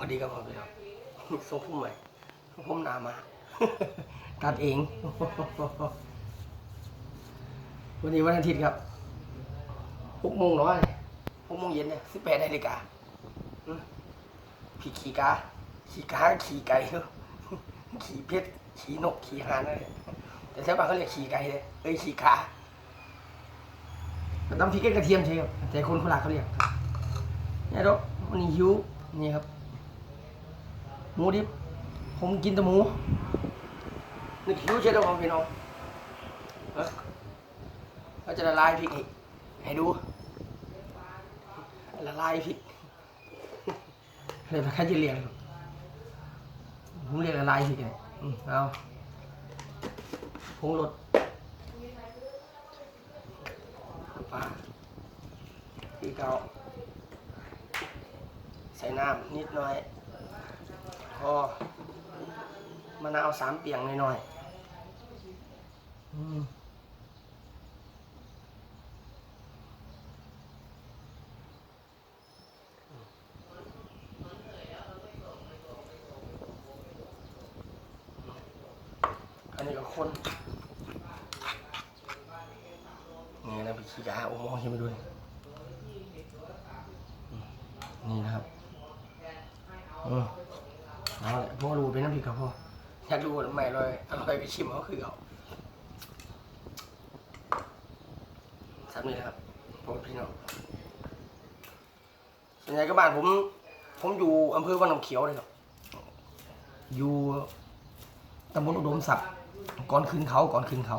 วัสดีครับผมพี่น้องทรงพุ่มใหม่ทรงพุ่มนามา ตัดเอง วันนี้วันอาทิตย์ครับหกโมงน้อยหกโมงเย็นเนี่ยสิบแปดนาฬิกาพี่ขี่กาขี่กาขี่ไก่ขี่เพชรขี่นกขี่หานอะไรแต่ชาวบ้านเขาเรียกขี่ไก่เลยเอ้ยขี่ขาน้ำพริกกับกระเทียมใช่ครับแต่คนโคราชเขาเรียกเนี่ยดอกวันนี้หิวนี่ครับ หมูดิบผมกินแต่หมูนึกหิวใช่ไหมพี่น้องเอ้อเราจะละลายพริกให้ให้ดู ละลายพริกเลยพระคัจะเรียงผมเรียกละลายพริกเลยเอาผงรสปลาพี่เกาใส่น้ำนิดหน่อย พอมะนาวสามเปียงหน่อยๆอืมอันนี้ก็คนนี่นะพี่ขี้กาโอ้มองเห็นไปด้วยนี่นะครับ อืมเอ อรู้เป็นน้ำพริกครับพ่ออยากรู้ว่าทำไมอร่อยอร่อยไปชิมเขาคือเขาสามนี้นะครับพ่อพี่น้องส่วนใหญ่ก็บ้านผม ผมอยู่อำเภอวังน้ำเขียวเลยครับ อยู่ตำบลอุดมศักดิ์ก่อนขึ้นเขาก่อนขึ้นเขา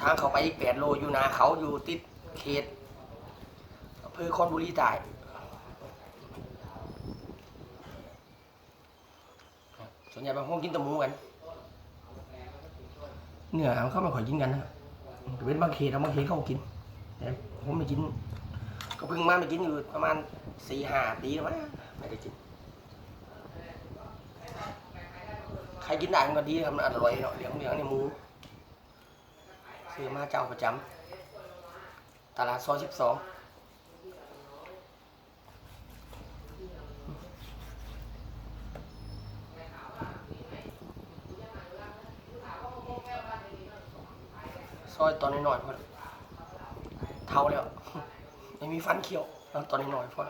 ทางเขาไปอีกแปดโลอยู่นาเขาอยู่ติดเขตอำเภอคอนบุรีใต้ ส่วนใหญ่บางคนกินตะมูกันเนื้อเขาไม่ค่อยกินกันนะเป็นบางเขตบางเขตเขากินแต่ผมไม่กิน ก็เพิ่งมาไม่กินอยู่ประมาณสี่ห้าปีแล้วมั้งไม่ได้กินใครกินได้มันก็ดีครับมันอร่อยเนาะเหลืองเหลืองในหมูซื้อมาเจ้าประจำตลาดซอยสิบสอง ซอยตอนน้อยๆพอเท่าแล้วไม่มีฟันเขียวแล้วตอนน้อยๆพอ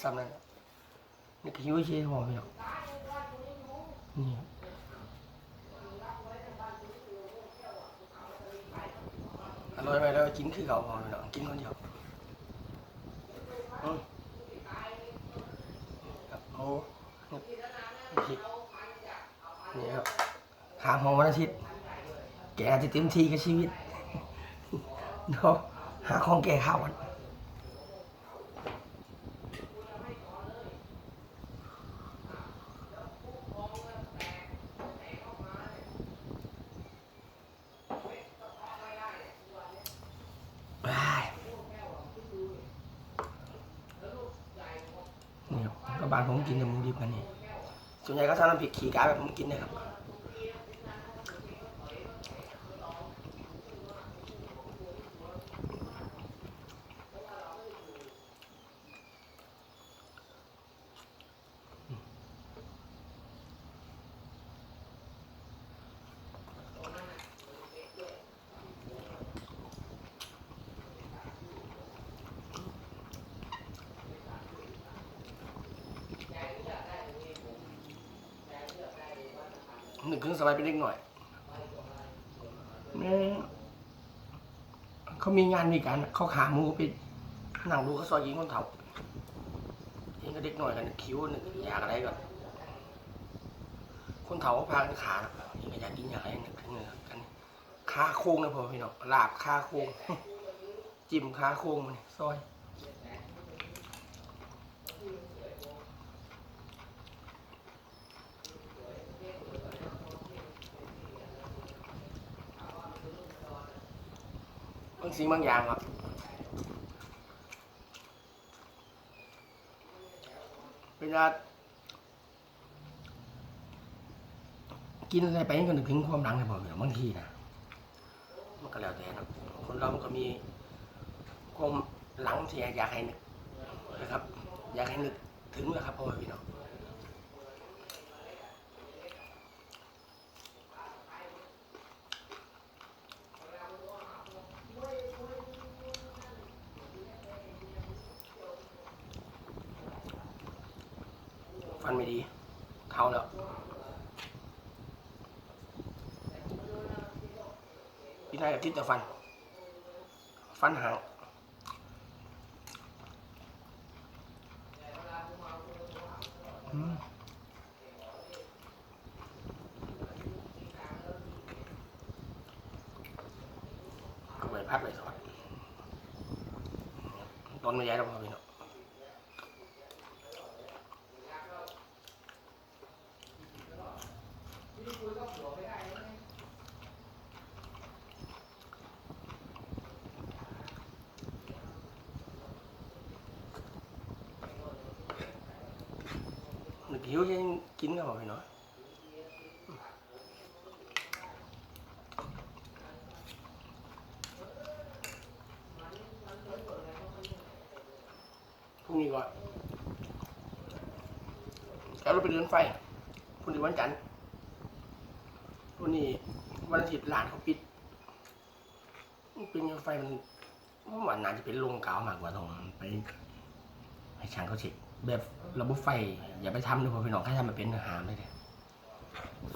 ซ้ำนั้นนี่ก็หิวเชี่ยหอมไปหรอกนี่ครับอร่อยไหมแล้วกินคือเขาพอไปหรอกกินคนเดียวครับหมูนี่ครับหางของวันอาทิตย์ แกจะเต็มที่กับชีวิตเนาะหาของแก่ข้าวกันไปนี่ครับก็บานผมกินแต่หมูดิบกันนี่ส่วนใหญ่ก็ทำน้ำพริกขี่กาแบบผมกินนะครับ หนึ่งครึ่งสบายเป็นเล็กหน่อยแม่เขามีงานมีการเขาขาหมูไปนั่งดูเขาซอยยิงคนเฒ่าเห็นก็เด็กหน่อยกันคิ้วนึกอยากอะไรก่อนคนเฒ่าเขาพากันขาเห็นก็อยากกินอยากอะไรนึกถึงเลยกันคาโค้งนะพ่อพี่น้องลาบคาโค้งจิ้มคาโค้งมันซอย บางสิ่งบางอย่างครับเวลากินอะไรไปก็นึกถึงความหลังเลยบออย่บางทีนะมันก็แล้วแต่นะคนเรามันก็มีความหลังที่อยากให้นึกนะครับ อยากให้นึกถึงแหละครับพ่อพี่น้อง ฟันไม่ดีเท่าแล้วพี่นายกับทิศแต่ฟัน ฟันหางก็ไปพักเลยสวัสดีตอนไม่ย้ายแล้วพอพี่เนาะนึก หิวยังกินกันพอพี่เนาะพรุ่งนี้ก่อนแล้วเราไปเดินไฟพรุ่งนี้วันจันทร์พรุ่งนี้วันอาทิตย์ร้านเขาปิดเป็นไฟมันมันว่าน่าจะเป็นโรงกาวมากกว่าตรงไปให้ช่างเขาเช็ค แบบระบบไฟ อย่าไปทำเลยพอพี่น้องใค่ทำมันเป็นหาไม่ได้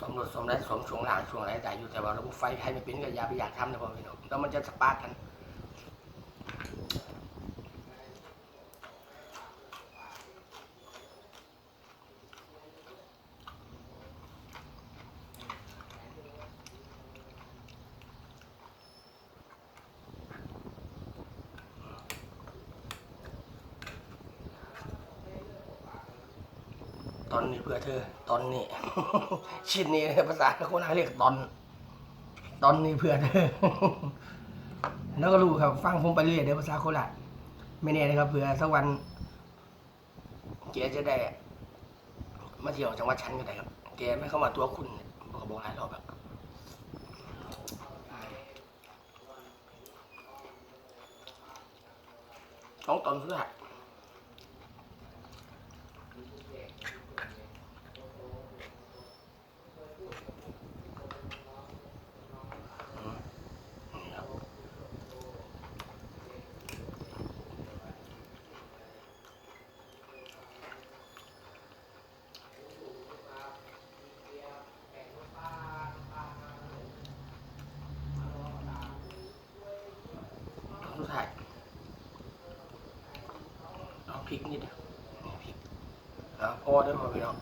สมรสสมไรสมช่วงหลังช่วงไรแต่อยู่แต่ว่าระบบไฟใครไม่เป็นก็อย่าไปอยากทำเลยพอพี่น้องแล้วมันจะสปาร์กกัน ตอนนี้เพื่อเธอ ตอนนี้ ชิ้นนี้ภาษาโคราชเรียกตอน ตอนนี้เพื่อเธอแล้วก็รู้ครับ ฟังผมไปเรื่อยเดี๋ยวภาษาโคราชไม่แน่นะครับเผื่อสักวันแกจะได้มาเที่ยวจังหวัดชั้นก็ได้ครับแกไม่เข้ามาตัวคุณบอกบอกหลายรอบแบบสองตอนเพื่อสุดท้ายเอาพริก นิดเดียวนี่พริกเอาพอเด้อพอพี่น้อง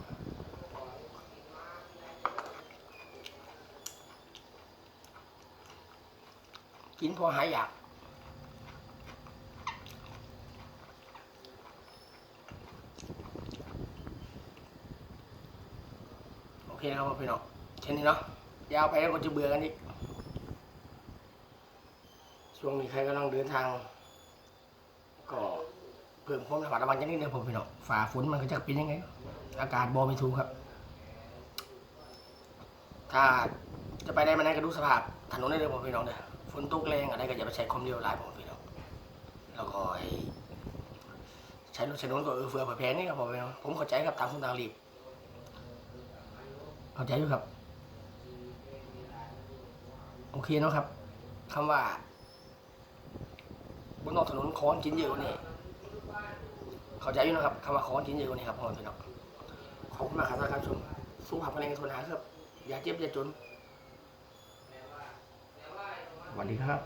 กินพอหายอยากโอเคนะครับพี่น้องแค่นี้เนาะยาวไปแล้วก็จะเบื่อกันอีกช่วงนี้ใครกำลังเดินทาง ก็ เพิ่มความระมัดระวังกันนิดนึงผมพี่น้องฝ่าฝนมันก็จะเป็นยังไง อากาศบอไม่ถูกครับ ถ้าจะไปได้มาไหนก็ดูสภาพถนนได้เลยผมพี่น้องเด้อฝนตกแรงอะไรก็อย่าไปใช้ความเร็วหลายผมพี่น้องแล้วก็ใช้รถใช้ถนนก็เออเฟือเผื่อแพงนี่ครับผมพี่น้องผมเข้าใจครับตามคนต่างรีบเข้าใจอยู่ครับ โอเคเนาะครับคำว่าบนนอกถนนค้อนกินเยอะนี้ เข้าใจอยู่นะครับคำว่าข้อกินเยอะกว่านี้ครับพ่อแม่พี่น้องขอบคุณมากครับสำหรับการชมสู้ผับแรงกันทนหาครับ อย่าเจ็บอย่าจนสวัสดีครับ